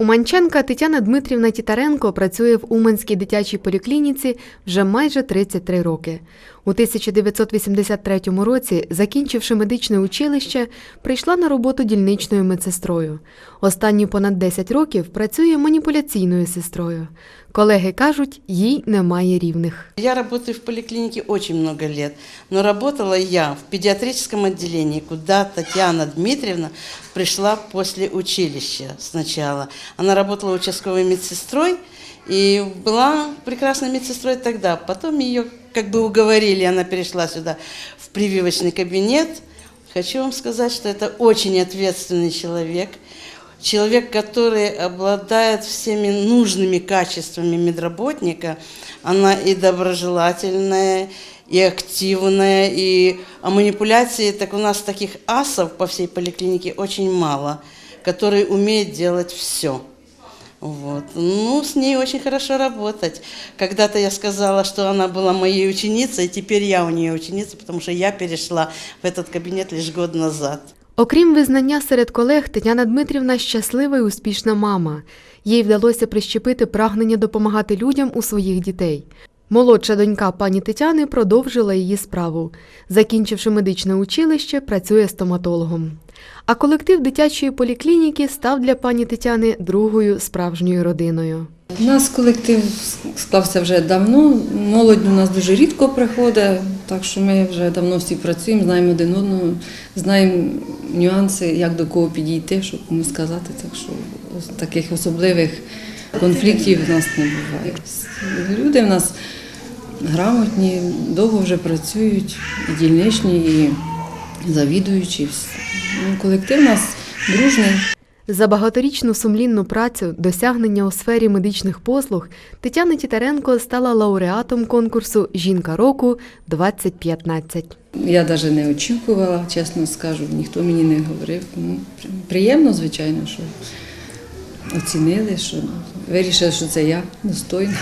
Уманчанка Тетяна Дмитрівна Тітаренко працює в Уманській дитячій поліклініці вже майже 33 роки. У 1983 році, закінчивши медичне училище, прийшла на роботу дільничною медсестрою. Останні понад 10 років працює маніпуляційною сестрою. Колеги кажуть, їй немає рівних. Я работаю в поликлинике очень много лет, но работала я в педиатрическом отделении, куда Татьяна Дмитриевна пришла после училища сначала. Она работала участковой медсестрой и была прекрасной медсестрой тогда. Потом ее как бы уговорили, она перешла сюда в прививочный кабинет. Хочу вам сказать, что это очень ответственный человек, человек, который обладает всеми нужными качествами медработника. Она и доброжелательная, и активная, и а манипуляции, так у нас таких асов по всей поликлинике очень мало, которые умеют делать все. Вот. Ну, с ней очень хорошо работать. Когда-то я сказала, что она была моей ученицей, и теперь я у нее ученица, потому что я перешла в этот кабинет лишь год назад. Окрім визнання серед колег, Тетяна Дмитрівна щаслива і успішна мама. Їй вдалося прищепити прагнення допомагати людям у своїх дітей. Молодша донька пані Тетяни продовжила її справу. Закінчивши медичне училище, працює стоматологом. А колектив дитячої поліклініки став для пані Тетяни другою справжньою родиною. У нас колектив склався вже давно. Молодь у нас дуже рідко приходить, так що ми вже давно всі працюємо, знаємо один одного, знаємо нюанси, як до кого підійти, щоб кому сказати. Так що таких особливих конфліктів в нас не буває. Люди в нас грамотні, довго вже працюють, і дільничні, і завідуючі. Ну, Колектив у нас дружний. За багаторічну сумлінну працю, досягнення у сфері медичних послуг Тетяна Тітаренко стала лауреатом конкурсу Жінка року 2015. Я навіть не очікувала, чесно скажу, ніхто мені не говорив. Ну, приємно, звичайно, що оцінили, що вирішили, що це я достойна.